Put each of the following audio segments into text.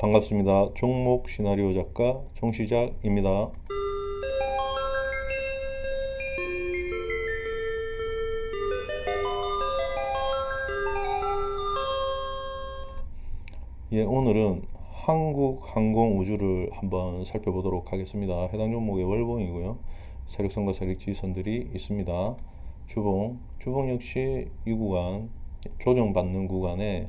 반갑습니다. 종목 시나리오 작가 종시작입니다. 예, 오늘은 한국항공우주를 한번 살펴보도록 하겠습니다. 해당 종목의 월봉이고요. 세력선과 세력지선들이 있습니다. 주봉, 주봉 역시 이 구간 조정받는 구간에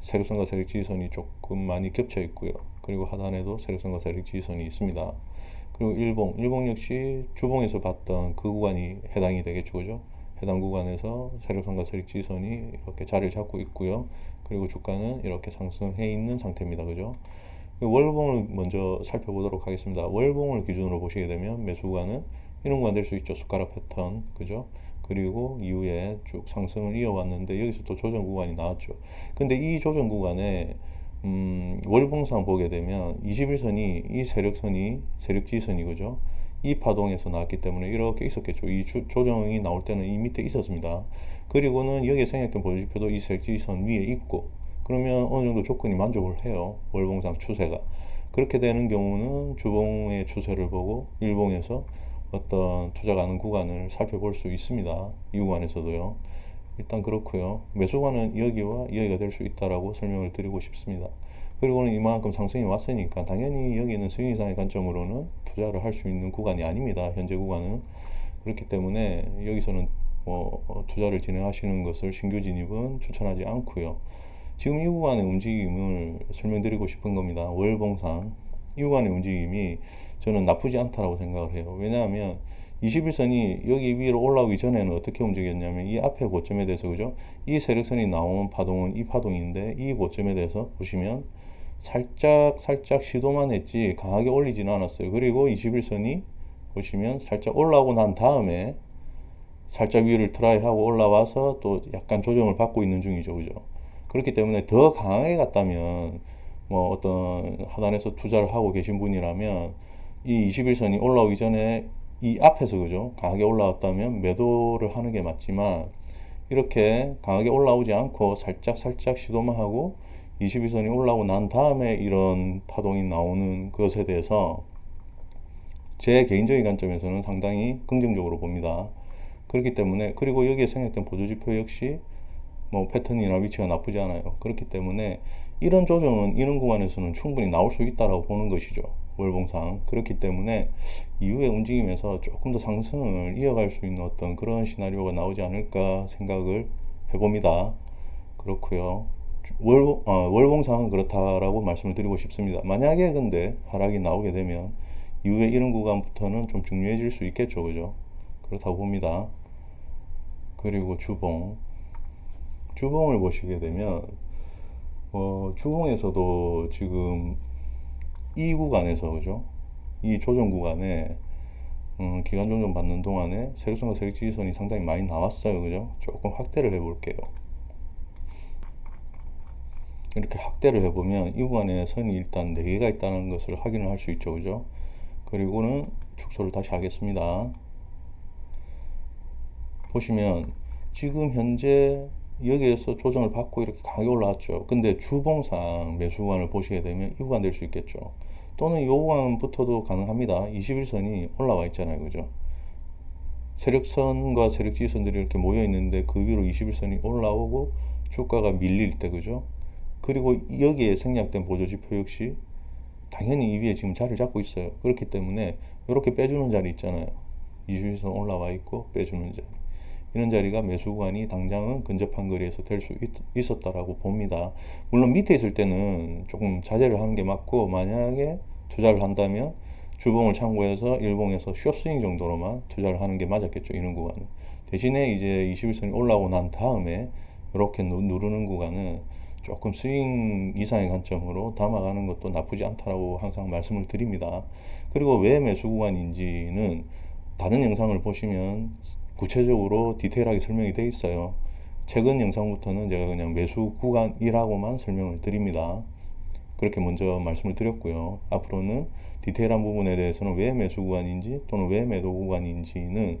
세력선과 세력지선이 조금 많이 겹쳐 있고요. 그리고 하단에도 세력선과 세력지선이 있습니다. 그리고 일봉, 일봉 역시 주봉에서 봤던 그 구간이 해당이 되겠죠, 그죠? 해당 구간에서 세력선과 세력지선이 이렇게 자리를 잡고 있고요. 그리고 주가는 이렇게 상승해 있는 상태입니다, 그죠? 월봉을 먼저 살펴보도록 하겠습니다. 월봉을 기준으로 보시게 되면 매수 구간은 이런 구간 될 수 있죠, 숟가락 패턴, 그죠? 그리고 이후에 쭉 상승을 이어왔는데 여기서 또 조정 구간이 나왔죠. 근데 이 조정 구간에 음, 월봉상 보게 되면 21선이 이 세력선이 세력지선이 그죠? 이 파동에서 나왔기 때문에 이렇게 있었겠죠. 이 주, 조정이 나올 때는 이 밑에 있었습니다. 그리고는 여기에 생략된 보조지표도 이 세력지선 위에 있고 그러면 어느 정도 조건이 만족을 해요. 월봉상 추세가. 그렇게 되는 경우는 주봉의 추세를 보고 일봉에서 어떤 투자 가능 구간을 살펴볼 수 있습니다. 이 구간에서도요. 일단 그렇고요. 매수가는 여기와 여기가 될 수 있다라고 설명을 드리고 싶습니다. 그리고는 이만큼 상승이 왔으니까 당연히 여기는 수익 이상의 관점으로는 투자를 할 수 있는 구간이 아닙니다. 현재 구간은 그렇기 때문에 여기서는 뭐 투자를 진행하시는 것을 신규 진입은 추천하지 않고요. 지금 이 구간의 움직임을 설명드리고 싶은 겁니다. 월봉상 이 구간의 움직임이 저는 나쁘지 않다라고 생각을 해요. 왜냐하면 21선이 여기 위로 올라오기 전에는 어떻게 움직였냐면 이 앞에 고점에 대해서 그죠? 이 세력선이 나온 파동은 이 파동인데 이 고점에 대해서 보시면 살짝 살짝 시도만 했지 강하게 올리지는 않았어요. 그리고 21선이 보시면 살짝 올라오고 난 다음에 살짝 위를 트라이 하고 올라와서 또 약간 조정을 받고 있는 중이죠. 그죠? 그렇기 때문에 더 강하게 갔다면 뭐 어떤 하단에서 투자를 하고 계신 분이라면 이 21선이 올라오기 전에 이 앞에서 그죠 강하게 올라왔다면 매도를 하는 게 맞지만 이렇게 강하게 올라오지 않고 살짝 살짝 시도만 하고 22선이 올라오고 난 다음에 이런 파동이 나오는 것에 대해서 제 개인적인 관점에서는 상당히 긍정적으로 봅니다. 그렇기 때문에 그리고 여기에 생략된 보조 지표 역시 뭐 패턴이나 위치가 나쁘지 않아요. 그렇기 때문에 이런 조정은 이런 구간에서는 충분히 나올 수 있다라고 보는 것이죠. 월봉상. 그렇기 때문에 이후의 움직임에서 조금 더 상승을 이어갈 수 있는 어떤 그런 시나리오가 나오지 않을까 생각을 해봅니다. 그렇고요. 월봉, 어, 월봉상은 그렇다라고 말씀을 드리고 싶습니다. 만약에 근데 하락이 나오게 되면 이후에 이런 구간부터는 좀 중요해질 수 있겠죠. 그죠? 그렇다고 봅니다. 그리고 주봉. 주봉을 보시게 되면 어, 주봉에서도 지금 이 구간에서 그죠? 이 조정 구간에 음, 기간 조정 받는 동안에 세력선과 세력 지지선이 상당히 많이 나왔어요. 그죠? 조금 확대를 해 볼게요. 이렇게 확대를 해 보면 이 구간에 선이 일단 4개가 있다는 것을 확인을 할 수 있죠. 그죠? 그리고는 축소를 다시 하겠습니다. 보시면 지금 현재 여기에서 조정을 받고 이렇게 강하게 올라왔죠. 근데 주봉상 매수 구간을 보시게 되면 이 구간 될 수 있겠죠. 또는 이 구간부터도 가능합니다. 21선이 올라와 있잖아요. 그죠? 세력선과 세력지선들이 이렇게 모여 있는데 그 위로 21선이 올라오고 주가가 밀릴 때 그죠? 그리고 여기에 생략된 보조지표 역시 당연히 이 위에 지금 자리를 잡고 있어요. 그렇기 때문에 이렇게 빼주는 자리 있잖아요. 21선 올라와 있고 빼주는 자리. 이런 자리가 매수 구간이 당장은 근접한 거리에서 될 수 있었다라고 봅니다. 물론 밑에 있을 때는 조금 자제를 하는 게 맞고 만약에 투자를 한다면 주봉을 참고해서 일봉에서 숏스윙 정도로만 투자를 하는 게 맞았겠죠. 이런 구간은. 대신에 이제 21선이 올라오고 난 다음에 이렇게 누르는 구간은 조금 스윙 이상의 관점으로 담아가는 것도 나쁘지 않다라고 항상 말씀을 드립니다. 그리고 왜 매수 구간인지는 다른 영상을 보시면 구체적으로 디테일하게 설명이 되어 있어요. 최근 영상부터는 제가 그냥 매수 구간이라고만 설명을 드립니다. 그렇게 먼저 말씀을 드렸고요. 앞으로는 디테일한 부분에 대해서는 왜 매수 구간인지 또는 왜 매도 구간인지는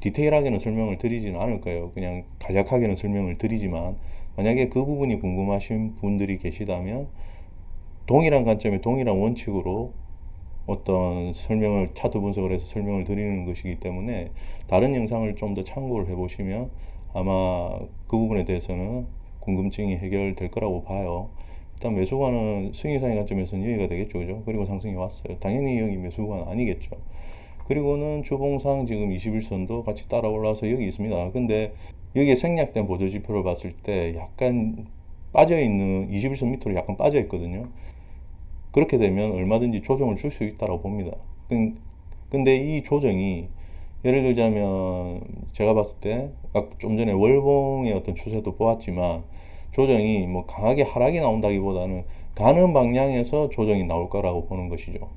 디테일하게는 설명을 드리지는 않을 거예요. 그냥 간략하게는 설명을 드리지만 만약에 그 부분이 궁금하신 분들이 계시다면 동일한 관점에 동일한 원칙으로 어떤 설명을 차트 분석을 해서 설명을 드리는 것이기 때문에 다른 영상을 좀 더 참고를 해보시면 아마 그 부분에 대해서는 궁금증이 해결될 거라고 봐요. 일단 매수관은 승인상의 관점에서는 여기가 되겠죠, 그죠? 그리고 상승이 왔어요. 당연히 여기 매수관 아니겠죠. 그리고는 주봉상 지금 21선도 같이 따라 올라와서 여기 있습니다. 근데 여기에 생략된 보조 지표를 봤을 때 약간 빠져 있는 21선 밑으로 약간 빠져 있거든요. 그렇게 되면 얼마든지 조정을 줄 수 있다고 봅니다. 근데 이 조정이 예를 들자면 제가 봤을 때 좀 전에 월봉의 어떤 추세도 보았지만 조정이 뭐 강하게 하락이 나온다기보다는 가는 방향에서 조정이 나올 거라고 보는 것이죠.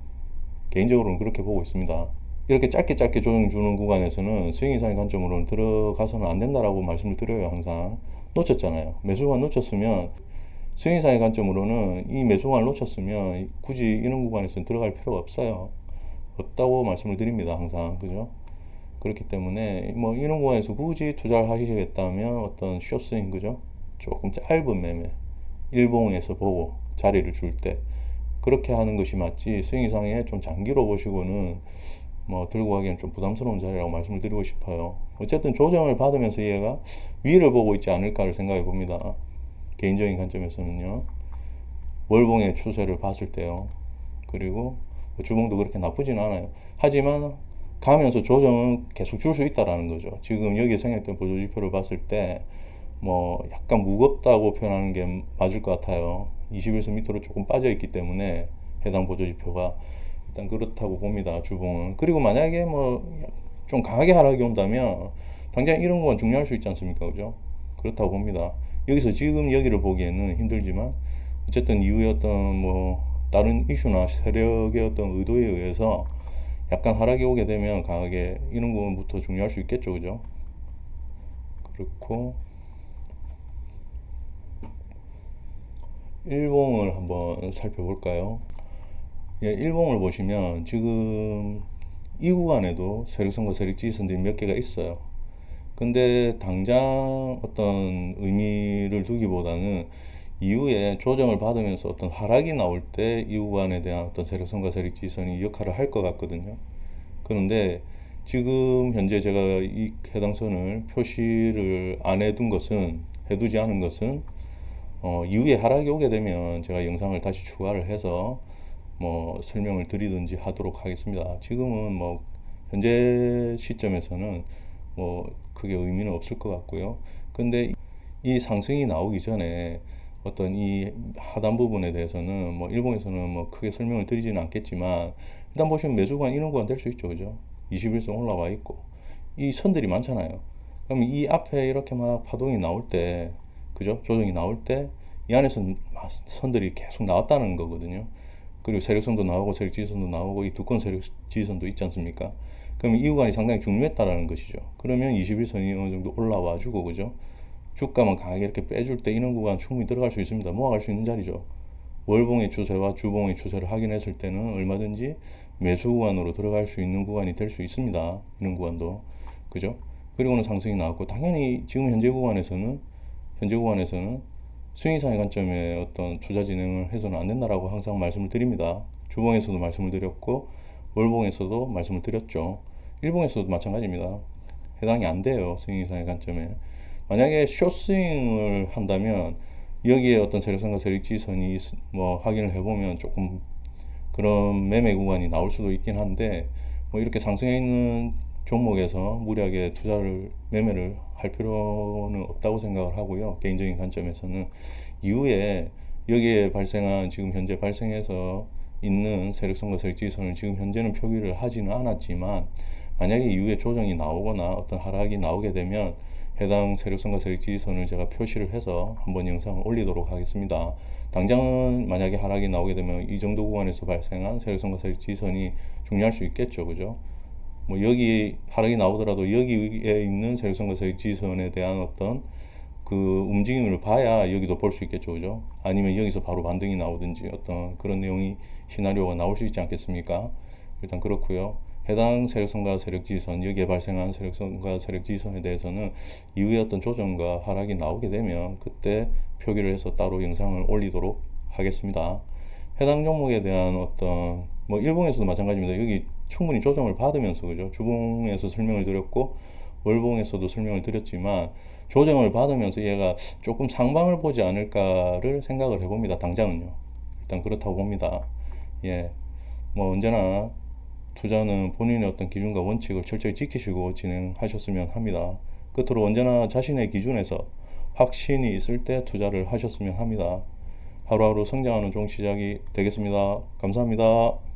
개인적으로는 그렇게 보고 있습니다. 이렇게 짧게 짧게 조정 주는 구간에서는 스윙 이상의 관점으로는 들어가서는 안 된다라고 말씀을 드려요 항상 놓쳤잖아요 매수가 놓쳤으면 이상의 관점으로는 이 매수관을 놓쳤으면 굳이 이런 구간에서는 들어갈 필요가 없어요 없다고 말씀을 드립니다 항상 그죠 그렇기 때문에 뭐 이런 구간에서 굳이 투자를 하시겠다면 어떤 숏스윙 그죠 조금 짧은 매매 일봉에서 보고 자리를 줄 때 그렇게 하는 것이 맞지 이상에 좀 장기로 보시고는 뭐 들고 가기엔 좀 부담스러운 자리라고 말씀을 드리고 싶어요. 어쨌든 조정을 받으면서 얘가 위를 보고 있지 않을까를 생각해 봅니다. 개인적인 관점에서는요. 월봉의 추세를 봤을 때요. 그리고 뭐 주봉도 그렇게 나쁘진 않아요. 하지만 가면서 조정은 계속 줄 수 있다라는 거죠. 지금 여기 생략된 보조지표를 봤을 때 뭐 약간 무겁다고 표현하는 게 맞을 것 같아요. 21선 밑으로 조금 빠져 있기 때문에 해당 보조지표가 일단 그렇다고 봅니다. 주봉은. 그리고 만약에 뭐 좀 강하게 하락이 온다면 당장 이런 건 중요할 수 있지 않습니까? 그죠? 그렇다고 봅니다. 여기서 지금 여기를 보기에는 힘들지만 어쨌든 이후에 어떤 뭐 다른 이슈나 세력의 어떤 의도에 의해서 약간 하락이 오게 되면 강하게 이런 부분부터 중요할 수 있겠죠. 그죠? 그렇고 일봉을 한번 살펴볼까요? 예, 일봉을 보시면 지금 이 구간에도 세력선과 세력지지선들이 몇 개가 있어요. 근데 당장 어떤 의미를 두기보다는 이후에 조정을 받으면서 어떤 하락이 나올 때 이 구간에 대한 어떤 세력선과 세력지지선이 역할을 할 것 같거든요. 그런데 지금 현재 제가 이 해당 선을 표시를 안 해둔 것은 해두지 않은 것은 어, 이후에 하락이 오게 되면 제가 영상을 다시 추가를 해서 뭐 설명을 드리든지 하도록 하겠습니다. 지금은 뭐 현재 시점에서는 뭐 크게 의미는 없을 것 같고요. 근데 이 상승이 나오기 전에 어떤 이 하단 부분에 대해서는 뭐 일본에서는 뭐 크게 설명을 드리지는 않겠지만 일단 보시면 매수관 이런 구간 될 수 있죠. 그죠? 21선 올라와 있고 이 선들이 많잖아요. 그럼 이 앞에 이렇게 막 파동이 나올 때 그죠? 조정이 나올 때 이 안에서 선들이 계속 나왔다는 거거든요. 그리고 세력선도 나오고 세력 지지선도 나오고 이 두꺼운 세력 지지선도 있지 않습니까? 그럼 이 구간이 상당히 중요했다라는 것이죠. 그러면 21선이 어느 정도 올라와 주고 그죠? 주가만 강하게 이렇게 빼줄 때 이런 구간 충분히 들어갈 수 있습니다. 모아갈 수 있는 자리죠. 월봉의 추세와 주봉의 추세를 확인했을 때는 얼마든지 매수 구간으로 들어갈 수 있는 구간이 될 수 있습니다. 이런 구간도 그죠? 그리고는 상승이 나왔고 당연히 지금 현재 구간에서는 현재 구간에서는 수익상의 관점에 어떤 투자 진행을 해서는 안 된다라고 항상 말씀을 드립니다. 주봉에서도 말씀을 드렸고 월봉에서도 말씀을 드렸죠. 일봉에서도 마찬가지입니다. 해당이 안 돼요. 수익상의 관점에. 만약에 숏스윙을 한다면 여기에 어떤 세력선과 세력지선이 뭐 확인을 해보면 조금 그런 매매 구간이 나올 수도 있긴 한데 뭐 이렇게 상승해 있는 종목에서 무리하게 투자를 매매를 할 필요는 없다고 생각을 하고요. 개인적인 관점에서는 이후에 여기에 발생한 지금 현재 발생해서 있는 세력선과 세력지선을 지금 현재는 표기를 하지는 않았지만 만약에 이후에 조정이 나오거나 어떤 하락이 나오게 되면 해당 세력선과 세력지선을 제가 표시를 해서 한번 영상을 올리도록 하겠습니다. 당장은 만약에 하락이 나오게 되면 이 정도 구간에서 발생한 세력선과 세력지선이 중요할 수 있겠죠. 그죠? 뭐 여기 하락이 나오더라도 여기에 있는 세력선과 세력지선에 대한 어떤 그 움직임을 봐야 여기도 볼 수 있겠죠, 그죠? 아니면 여기서 바로 반등이 나오든지 어떤 그런 내용이 시나리오가 나올 수 있지 않겠습니까? 일단 그렇고요. 해당 세력선과 세력지선 여기에 발생한 세력선과 세력지선에 대해서는 이후에 어떤 조정과 하락이 나오게 되면 그때 표기를 해서 따로 영상을 올리도록 하겠습니다. 해당 종목에 대한 어떤 뭐 일봉에서도 마찬가지입니다. 여기 충분히 조정을 받으면서 그죠? 주봉에서 설명을 드렸고 월봉에서도 설명을 드렸지만 조정을 받으면서 얘가 조금 상방을 보지 않을까를 생각을 해봅니다. 당장은요. 일단 그렇다고 봅니다. 예. 뭐 언제나 투자는 본인의 어떤 기준과 원칙을 철저히 지키시고 진행하셨으면 합니다. 끝으로 언제나 자신의 기준에서 확신이 있을 때 투자를 하셨으면 합니다. 하루하루 성장하는 좋은 시작이 되겠습니다. 감사합니다.